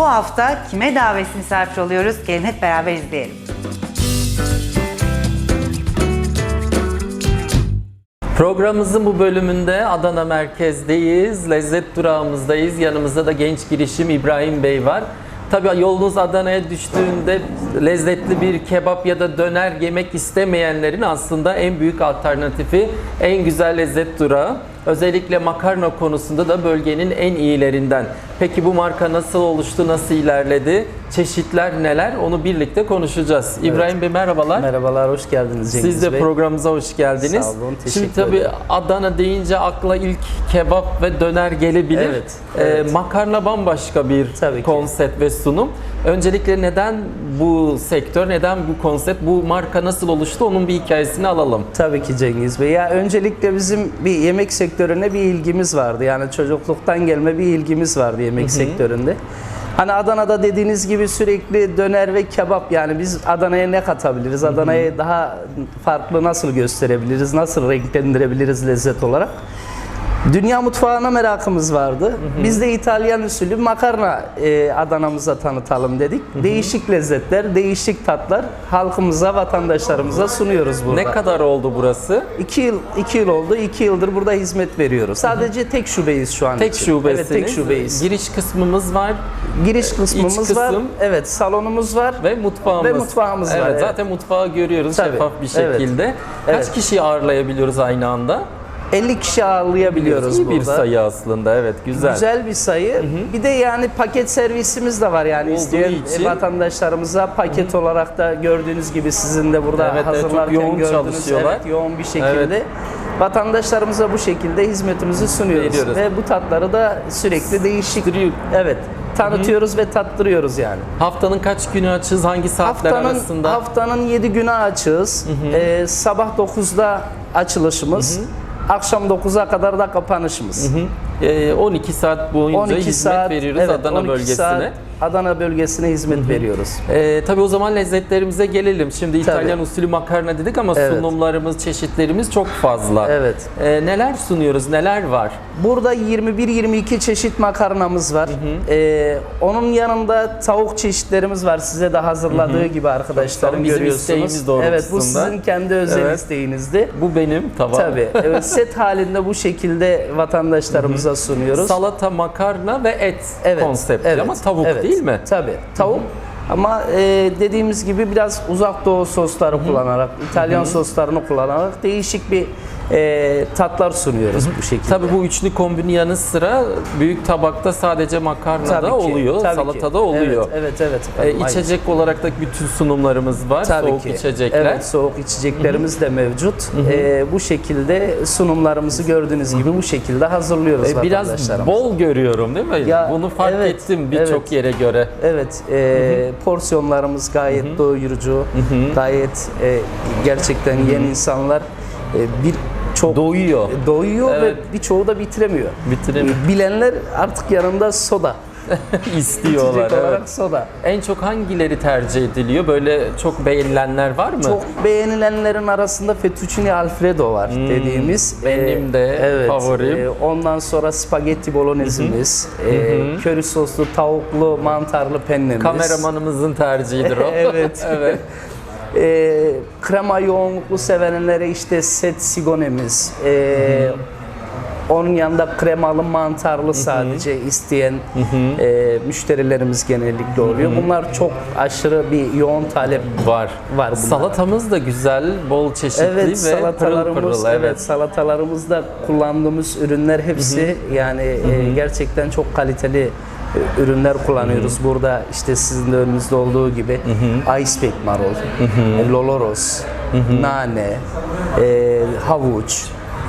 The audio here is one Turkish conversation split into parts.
Bu hafta kime davetsiz misafir oluyoruz? Gelin hep beraber izleyelim. Programımızın bu bölümünde Adana merkezdeyiz. Lezzet durağımızdayız. Yanımızda da genç girişim İbrahim Bey var. Tabii yolunuz Adana'ya düştüğünde lezzetli bir kebap ya da döner yemek istemeyenlerin aslında en büyük alternatifi en güzel lezzet durağı. Özellikle makarna konusunda da bölgenin en iyilerinden. Peki bu marka nasıl oluştu, nasıl ilerledi? Çeşitler neler? Onu birlikte konuşacağız. İbrahim Bey merhabalar. Merhabalar, hoş geldiniz Cengiz Siz de Bey. programımıza hoş geldiniz. Sağ olun, teşekkür Şimdi tabii ederim. Adana deyince akla ilk kebap ve döner gelebilir. Evet, Ee, evet. makarna bambaşka bir Tabii ki. konsept ve sunum. Öncelikle neden bu sektör, neden bu konsept, bu marka nasıl oluştu onun bir hikayesini alalım. Tabii ki Cengiz Bey. Ya öncelikle bizim bir yemek sektörüne bir ilgimiz vardı. Yani çocukluktan gelme bir ilgimiz vardı yemek sektöründe. Hani Adana'da dediğiniz gibi sürekli döner ve kebap yani biz Adana'ya ne katabiliriz? Adana'yı daha farklı nasıl gösterebiliriz? Nasıl renklendirebiliriz lezzet olarak? Dünya mutfağına merakımız vardı. Biz de İtalyan usulü makarna e, Adana'mıza tanıtalım dedik. Değişik lezzetler, değişik tatlar halkımıza, vatandaşlarımıza sunuyoruz burada. Ne kadar oldu burası? İki yıl, iki yıl oldu. iki yıldır burada hizmet veriyoruz. Sadece tek şubeyiz şu an Tek için. şubesiniz. Evet, tek şubeyiz. Giriş kısmımız var Giriş kısmımız iç var. kısım. Evet, salonumuz var. ve mutfağımız. Ve mutfağımız var, Evet, evet. zaten mutfağı görüyoruz Tabii, şeffaf bir evet. şekilde. Kaç Evet. kişiyi ağırlayabiliyoruz aynı anda? 50 kişi ağırlayabiliyoruz İyi bir burada. sayı aslında. Evet, güzel. Güzel bir sayı. Bir de yani paket servisimiz de var yani Olduğu isteyen için- vatandaşlarımıza paket olarak da gördüğünüz gibi sizin de burada Evet, evet, çok hazırlarken yoğun gördüğünüz çalışıyorlar. evet, yoğun bir şekilde Evet. vatandaşlarımıza bu şekilde hizmetimizi sunuyoruz Veriyoruz. ve bu tatları da sürekli değişik Sürüyor. evet tanıtıyoruz ve tattırıyoruz yani. Haftanın kaç günü açız? Hangi saatler Haftanın arasında? haftanın 7 günü açığız. Ee, sabah 9'da açılışımız. Akşam 9'a kadar da kapanışımız. Ee, 12 saat boyunca 12 hizmet saat veriyoruz evet, Adana 12 bölgesine. saat Adana bölgesine hizmet veriyoruz. Ee, tabii o zaman lezzetlerimize gelelim. Şimdi İtalyan usulü makarna dedik ama Evet. sunumlarımız, çeşitlerimiz çok fazla. Evet. Ee, neler sunuyoruz, neler var? Burada 21-22 çeşit makarnamız var. Ee, onun yanında tavuk çeşitlerimiz var. Size de hazırladığı gibi arkadaşlarım bizim isteğimiz doğrultusunda. Evet bu sizin kendi özel Evet. isteğinizdi. Bu benim tavam. Tabii. Evet, set halinde bu şekilde vatandaşlarımıza sunuyoruz. Salata, makarna ve et Evet, konseptli evet, ama tavuk evet. değil mi? Tabii. Tavuk. Ama e, dediğimiz gibi biraz uzak doğu sosları kullanarak, İtalyan soslarını kullanarak değişik bir e, tatlar sunuyoruz bu şekilde. Tabii bu üçlü kombinin yanı sıra büyük tabakta sadece makarna Tabii da ki, oluyor, tabii salata ki. da oluyor. Evet, evet, evet. Aynı. içecek olarak da bütün sunumlarımız var. Tabii Soğuk ki. içecekler. Evet, soğuk içeceklerimiz de mevcut. Ee, bu şekilde sunumlarımızı gördüğünüz gibi bu şekilde hazırlıyoruz Ee, Biraz vatandaşlarımıza. bol görüyorum değil mi? Ya, Bunu fark evet, ettim birçok evet. yere göre. Evet, e, porsiyonlarımız gayet doyurucu, gayet e, gerçekten yiyen insanlar e, bir çok Doyuyor. doyuyor Evet. ve birçoğu da bitiremiyor. Bitiremiyor. Bilenler artık yanında soda, İstiyorlar. içecek olarak Evet. soda. En çok hangileri tercih ediliyor? Böyle çok beğenilenler var mı? Çok beğenilenlerin arasında fettuccine alfredo var dediğimiz. Hmm, benim de favorim. e, ondan sonra spaghetti bolognezimiz, e, köri soslu tavuklu mantarlı pennemiz. Kameramanımızın tercihidir o. Evet. evet. E, krema yoğunluklu sevenlere işte set sigonemiz. E, onun yanında kremalı mantarlı sadece isteyen e, müşterilerimiz genellikle oluyor. Bunlar çok aşırı bir yoğun talep Var. Var. Salatamız da güzel, bol çeşitli Evet ve pırıl salatalarımız pırıl. evet. salatalarımızda kullandığımız ürünler hepsi yani e, gerçekten çok kaliteli ürünler kullanıyoruz. Burada işte sizin de önünüzde olduğu gibi iceberg marul, e, loloros, nane, e, havuç,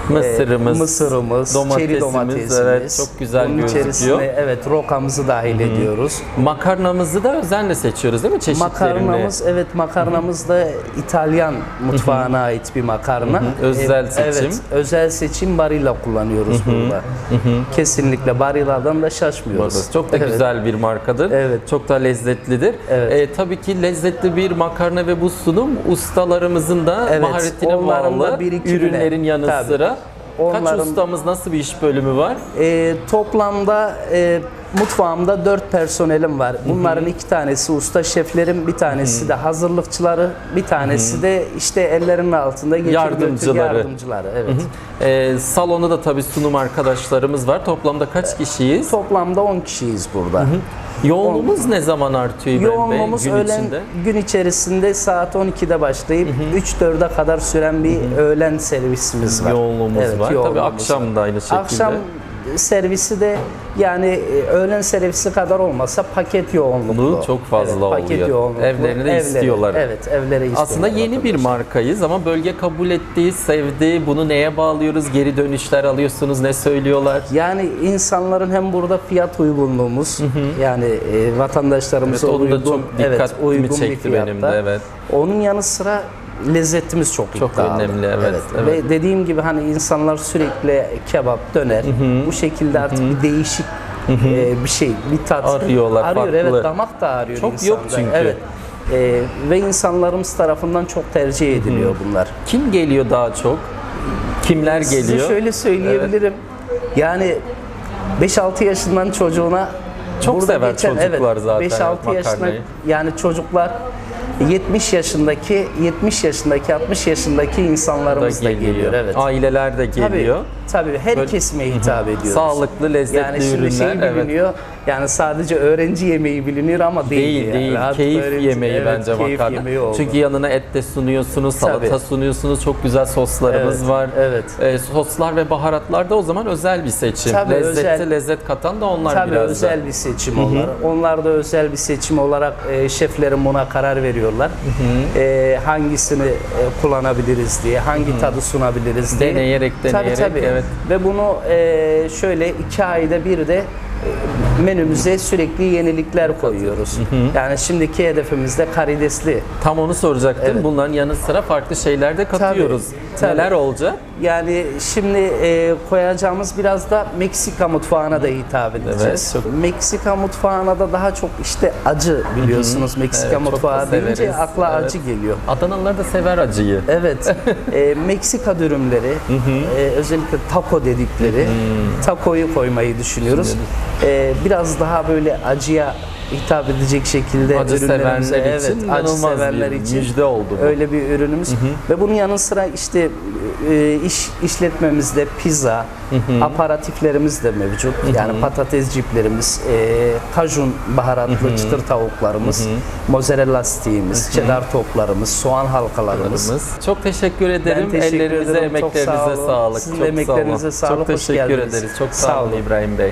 Mısırımız, e, mısırımız, domatesimiz, çeri domatesimiz. evet, çok güzel Bunun gözüküyor. içerisine evet rokamızı dahil ediyoruz. Makarnamızı da özenle seçiyoruz değil mi çeşitlerini? Makarnamız evet makarnamız da İtalyan mutfağına ait bir makarna. Özel Ee, seçim. Evet, özel seçim barilla kullanıyoruz burada. Kesinlikle barilladan da şaşmıyoruz. Orada Çok da Evet. güzel bir markadır. Evet. Çok da lezzetlidir. Evet. Ee, tabii ki lezzetli bir makarna ve bu sunum ustalarımızın da Evet, maharetine onların da bağlı. birikimine. Ürünlerin yanı Tabii. sıra. Kaç Onların- ustamız nasıl bir iş bölümü var? Ee, toplamda e, mutfağımda dört personelim var. Bunların iki tanesi usta şeflerim, bir tanesi de hazırlıkçıları, bir tanesi de işte ellerinin altında geçir götür Yardımcıları. yardımcıları. Evet. Ee, salonda da tabii sunum arkadaşlarımız var. Toplamda kaç kişiyiz? Toplamda 10 kişiyiz burada. Yoğunluğumuz ne zaman artıyor İbrahim Bey Yoğunluğumuz gün öğlen içinde? gün içerisinde saat 12'de başlayıp 3-4'e kadar süren bir öğlen servisimiz var. Yoğunluğumuz var. Tabii yoğunluğumuz akşam da aynı şekilde. Akşam servisi de yani e, öğlen servisi kadar olmasa paket yoğunluklu. Çok fazla evet, paket oluyor. yoğunluklu. Evlerini de istiyorlar. Evet, evlere istiyorlar. Aslında yeni bir markayız ama bölge kabul etti, sevdi. Bunu neye bağlıyoruz? Geri dönüşler alıyorsunuz. Ne söylüyorlar? Yani insanların hem burada fiyat uygunluğumuz yani e, vatandaşlarımıza Evet, onu da uygun, çok evet, dikkatimi uygun bir çekti fiyatta. benim de, evet. Onun yanı sıra lezzetimiz çok Çok iddialı. önemli, evet, evet. Ve dediğim gibi hani insanlar sürekli kebap, döner bu şekilde artık bir değişik e, bir şey, bir tat Arıyorlar, arıyor. farklı. Evet, damak da arıyor Çok insanda. yok çünkü. Evet. E, ve insanlarımız tarafından çok tercih ediliyor bunlar. Kim geliyor daha çok? Kimler geliyor? Size şöyle söyleyebilirim. Yani 5-6 yaşından çocuğuna Çok sever çocuklar zaten 5-6 yaşında yani çocuklar 70 yaşındaki 70 yaşındaki 60 yaşındaki da insanlarımız da geliyor. geliyor. Evet. Aileler de geliyor. Tabii, tabii her Böyle- kesime hitap ediyoruz. Sağlıklı, lezzetli yani şimdi ürünler. şey evet. biliniyor. Yani sadece öğrenci yemeği biliniyor ama değil. Değil yani. değil. Keyif öğrenci- yemeği evet, bence keyif makarna. yemeği oldu. Çünkü yanına et de sunuyorsunuz, salata Tabii. sunuyorsunuz. Çok güzel soslarımız Evet, var. evet. Ee, soslar ve baharatlar da o zaman özel bir seçim. Tabii, Lezzette özel. lezzet katan da onlar Tabii biraz özel da. bir seçim onlar. Onlar da özel bir seçim olarak e, şeflerim buna karar veriyorlar. E, hangisini e, kullanabiliriz diye, hangi tadı sunabiliriz diye. Deneyerek, deneyerek, Tabii tabii. evet. Ve bunu e, şöyle iki ayda bir de menümüze sürekli yenilikler koyuyoruz. Yani şimdiki hedefimizde karidesli. Tam onu soracaktım. Evet. Bunların yanı sıra farklı şeyler de katıyoruz. tabii. Neler olacak? Yani şimdi e, koyacağımız biraz da Meksika mutfağına da hitap edeceğiz. Evet, çok- Meksika mutfağına da daha çok işte acı biliyorsunuz Meksika Evet, çok da mutfağı deyince severiz. akla Evet. acı geliyor. Adanalılar da sever acıyı. Evet, e, Meksika dürümleri, e, özellikle taco dedikleri tacoyu koymayı düşünüyoruz. E, biraz daha böyle acıya hitap edecek şekilde Acı ürünlerimize- sevenler için acı bir için müjde oldu bu. Öyle bir ürünümüz ve bunun yanı sıra işte e, iş işletmemizde pizza, aparatiflerimiz de mevcut. Yani patates ciplerimiz, e, kajun baharatlı çıtır tavuklarımız, mozzarella stiğimiz, cheddar toplarımız, soğan halkalarımız. Çok teşekkür ederim. Ben teşekkür Ellerinize, ederim. Çok emeklerinize sağ sağlık. Sizin Çok emeklerinize sağ olun. sağlık. Çok teşekkür ederiz. Çok sağ, olun. İbrahim Bey.